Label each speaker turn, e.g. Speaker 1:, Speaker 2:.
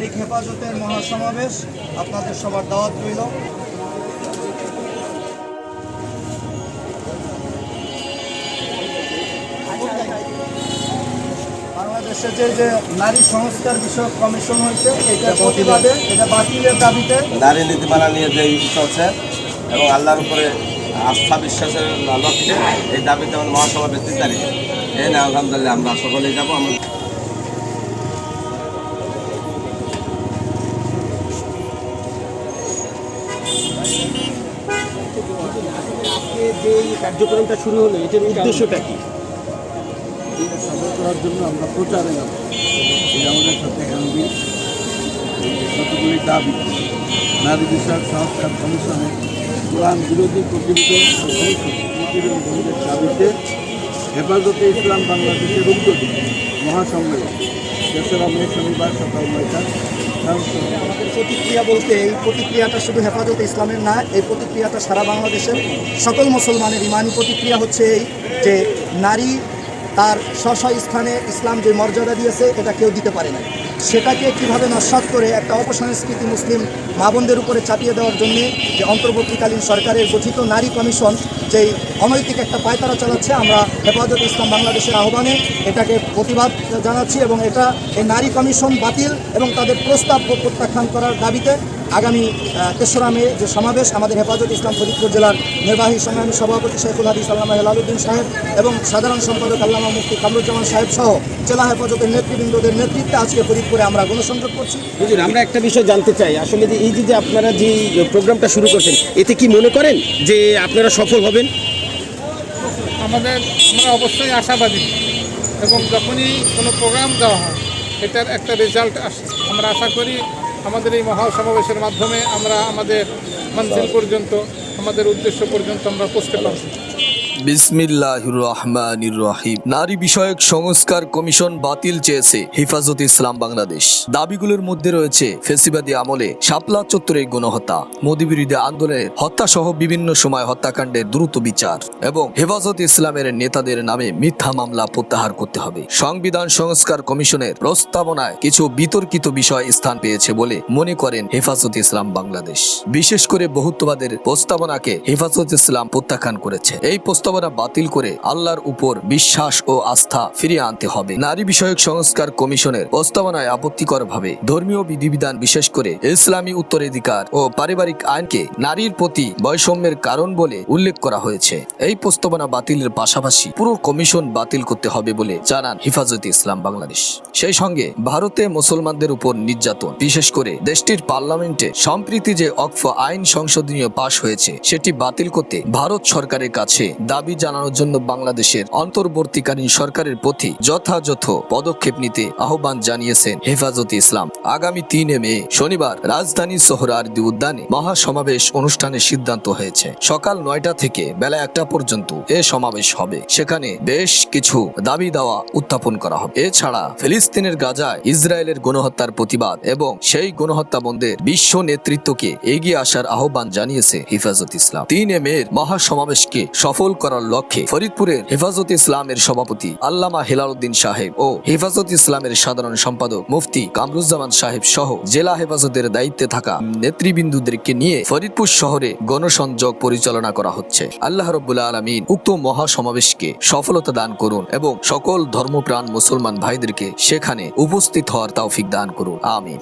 Speaker 1: তারিখ হেফাজতের মহাসমাবেশ। আপনাদের সবার দাওয়াত রইল। বাংলাদেশে যে নারী সংস্কার বিষয়ক কমিশন এটা প্রতিবাদে, এটা দাবিতে।
Speaker 2: নারী নীতিমালা নিয়ে যে এবং আল্লাহর উপরে আস্থা বিশ্বাসের লক্ষ্যে এই দাবিতে আমাদের মহাসভা বেশি তারিখ। এই না আলহামদুলিল্লাহ আমরা সকলেই যাব। আমরা
Speaker 3: যে কার্যক্রমটা শুরু হলো, এটার উদ্দেশ্যটা কি?
Speaker 4: সফল করার জন্য আমরা প্রচারে কতগুলি দাবি, নারী বিষয়ক সংস্কার কমিশনে কোরআন বিরোধী প্রতিবেদনের দাবিতে হেফাজতে ইসলাম বাংলাদেশের উদ্যোগে মহাসম্মেলন। তেসরা মে শনিবার সকাল নয়টা
Speaker 1: আমাদের প্রতিক্রিয়া বলতে এই প্রতিক্রিয়াটা শুধু হেফাজতে ইসলামের না, এই প্রতিক্রিয়াটা সারা বাংলাদেশের সকল মুসলমানের ইমানি প্রতিক্রিয়া হচ্ছে এই যে নারী তার স্ব স্থানে ইসলাম যে মর্যাদা দিয়েছে, এটা কেউ দিতে পারে না সেটাকে কীভাবে নস্বাত করে একটা অপসংস্কৃতি মুসলিম মা বোনদের উপরে চাপিয়ে দেওয়ার জন্য যে অন্তর্বর্তীকালীন সরকারের গঠিত নারী কমিশন যেই অনৈতিক একটা পায়তারা চালাচ্ছে, আমরা হেফাজত ইসলাম বাংলাদেশের আহ্বানে এটাকে প্রতিবাদ জানাচ্ছি এবং এটা এই নারী কমিশন বাতিল এবং তাদের প্রস্তাব প্রত্যাখ্যান করার দাবিতে আগামী তেসরা মে যে সমাবেশ আমাদের হেফাজত ইসলাম ফরিদপুর জেলার নির্বাহী সংগ্রামী সভাপতি শেখুল হাদিস আল্লামা হেলালুদ্দিন সাহেব এবং সাধারণ সম্পাদক আল্লামা মুফতি কামরুজ্জামান সাহেব সহ জেলা হেফাজতের নেতৃবৃন্দদের নেতৃত্বে আজকে ফরিদপুরে আমরা গণসংযোগ করছি।
Speaker 3: হুজুর আমরা একটা বিষয় জানতে চাই। আসলে যে এই যে যে আপনারা যে প্রোগ্রামটা শুরু করছেন এতে কি মনে করেন যে আপনারা সফল হবেন?
Speaker 5: আমাদের আমরা অবশ্যই আশাবাদী এবং যখনই কোনো প্রোগ্রাম দেওয়া হয় এটার একটা রেজাল্ট আসে। আমরা আশা করি আমাদের এই মহাসমাবেশের মাধ্যমে আমরা আমাদের মঞ্জিল পর্যন্ত আমাদের উদ্দেশ্য পর্যন্ত আমরা পৌঁছতে পারব।
Speaker 6: ইসলাম বাংলাদেশ। দাবিগুলোর মধ্যে রয়েছে বিচার এবং হেফাজত ইসলামের নেতাদের নামে মিথ্যা মামলা প্রত্যাহার করতে হবে। সংবিধান সংস্কার কমিশনের প্রস্তাবনায় কিছু বিতর্কিত বিষয় স্থান পেয়েছে বলে মনে করেন হেফাজত ইসলাম বাংলাদেশ। বিশেষ করে বহুত্ববাদের প্রস্তাবনাকে হেফাজত ইসলাম প্রত্যাখ্যান করেছে। এই প্রস্তাবনা বাতিল করে আল্লাহর উপর বিশ্বাস ও আস্থা ফিরিয়ে আনতে হবে। নারী বিষয়ক সংস্কার কমিশনের প্রস্তাবনায় আপত্তিকর ভাবে ধর্মীয় বিধিবিধান বিশেষ করে ইসলামী উত্তরাধিকার ও পারিবারিক আইনকে নারীর প্রতি বৈষম্যের কারণ বলে উল্লেখ করা হয়েছে। এই প্রস্তাবনা বাতিলের পাশাপাশি পুরো কমিশন বাতিল করতে হবে বলে জানান হেফাজতে ইসলাম বাংলাদেশ। সেই সঙ্গে ভারতে মুসলমানদের উপর নির্যাতন, বিশেষ করে দেশটির পার্লামেন্টে সম্প্রীতি যে অক্ফ আইন সংশোধনীয় পাশ হয়েছে, সেটি বাতিল করতে ভারত সরকারের কাছে দাবি জানানোর জন্য বাংলাদেশের অন্তর্বর্তীকালীন সরকারের প্রতি যথাযথ পদক্ষেপ নিতে আহ্বান জানিয়েছেন হেফাজতে ইসলাম। আগামী তিনে মে, শনিবার রাজধানী সোহরার্দি উদ্যানে মহাসমাবেশ অনুষ্ঠানের সিদ্ধান্ত হয়েছে। সকাল নয়টা থেকে বেলা একটা পর্যন্ত এ সমাবেশ হবে। সেখানে বেশ কিছু দাবি দাওয়া উত্থাপন করা হবে। এছাড়া ফিলিস্তিনের গাজায় ইসরায়েলের গণহত্যার প্রতিবাদ এবং সেই গণহত্যা বন্ধের বিশ্ব নেতৃত্বকে এগিয়ে আসার আহ্বান জানিয়েছে হেফাজত ইসলাম। তিন এম এর মহাসমাবেশকে সফল করার লক্ষ্যে ফরিদপুরের হেফাজত ইসলামের সভাপতি আল্লামা হেলালুদ্দিন সাহেব ও হেফাজত ইসলামের সাধারণ সম্পাদক মুফতি কামরুজ্জামান সাহেব সহ জেলা হেফাজতের দায়িত্বে থাকা নেতৃবৃন্দুদেরকে নিয়ে ফরিদপুর শহরে গণসংযোগ পরিচালনা করা হচ্ছে। আল্লাহ রব্বুল্লা আলমিন উক্ত মহাসমাবেশকে সফলতা দান করুন এবং সকল ধর্মপ্রাণ মুসলমান ভাইদেরকে সেখানে উপস্থিত হওয়ার তৌফিক দান করুন। আমিন।